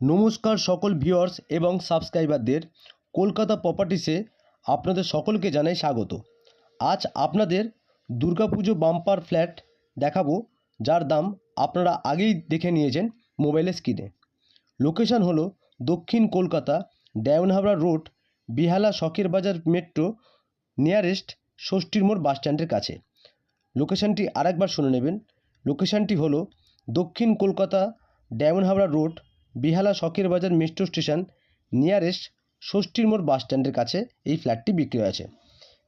নমস্কার সকল ভিউয়ার্স এবং সাবস্ক্রাইবারদের। কলকাতা প্রপার্টিসে আপনাদের সকলকে জানাই স্বাগত। আজ আপনাদের দুর্গাপুজো বাম্পার ফ্ল্যাট দেখাবো, যার দাম আপনারা আগেই দেখে নিয়েছেন মোবাইলের স্ক্রিনে। লোকেশন হলো দক্ষিণ কলকাতা ডায়মনহাবড়া রোড, বিহালা শখের বাজার মেট্রো, নিয়ারেস্ট ষষ্ঠীর মোড় বাস স্ট্যান্ডের কাছে। লোকেশনটি আরেকবার শুনে নেবেন। লোকেশনটি হলো দক্ষিণ কলকাতা ডায়মন্ড রোড বিহালা শখের বাজার মেট্রো স্টেশন নিয়ারেস্ট ষষ্ঠীর মোড় বাস স্ট্যান্ডের কাছে এই ফ্ল্যাটটি বিক্রি আছে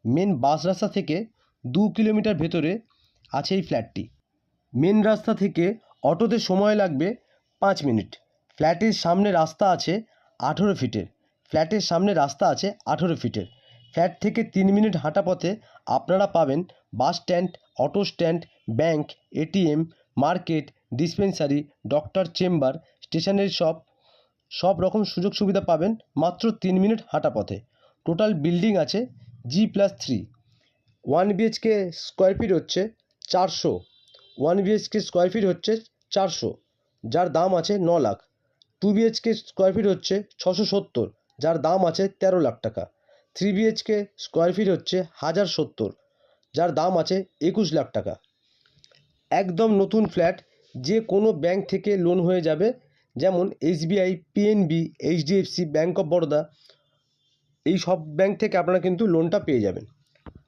মেন বাস রাস্তা থেকে দু কিলোমিটার ভেতরে আছে এই ফ্ল্যাটটি মেন রাস্তা থেকে অটোতে সময় লাগবে পাঁচ মিনিট। ফ্ল্যাটের সামনে রাস্তা আছে আঠেরো ফিটের ফ্ল্যাটের সামনে রাস্তা আছে আঠেরো ফিটের ফ্ল্যাট থেকে তিন মিনিট হাঁটা পথে আপনারা পাবেন bus stand auto stand bank ATM market dispensary doctor chamber stationery shop সব রকম সুযোগ সুবিধা পাবেন মাত্র তিন মিনিট হাঁটা পথে। টোটাল বিল্ডিং আছে G plus three one BHK square feet হচ্ছে চারশো। ওয়ান বিএইচকে স্কোয়ার ফিট হচ্ছে চারশো। যার দাম আছে ন lakh. Two BHK square feet হচ্ছে ছশো সত্তর। যার দাম আছে তেরো লাখ টাকা। থ্রি বিএইচকে স্কোয়ার ফিট হচ্ছে হাজার সত্তর। যার দাম আছে একুশ লাখ টাকা। একদম নতুন ফ্ল্যাট যে কোনো ব্যাংক থেকে লোন হয়ে যাবে। যেমন SBI, PNB, HDFC, Bank of Baroda, এই সব ব্যাংক থেকে আপনারা কিন্তু লোনটা পেয়ে যাবেন।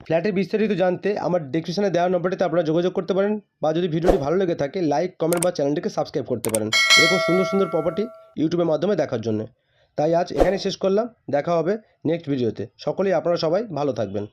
ফ্ল্যাটের বিস্তারিত জানতে আমার ডিসক্রিপশনে দেওয়া নম্বরটিতে আপনারা যোগাযোগ করতে পারেন বা যদি ভিডিওটি ভালো লেগে থাকে লাইক কমেন্ট বা চ্যানেলটিকে সাবস্ক্রাইব করতে পারেন। এরকম সুন্দর সুন্দর প্রপার্টি ইউটিউবের মাধ্যমে দেখার জন্য। তাই আজ এখানে শেষ করলাম। দেখা হবে নেক্সট ভিডিওতে সকলেই আপনারা সবাই ভালো থাকবেন।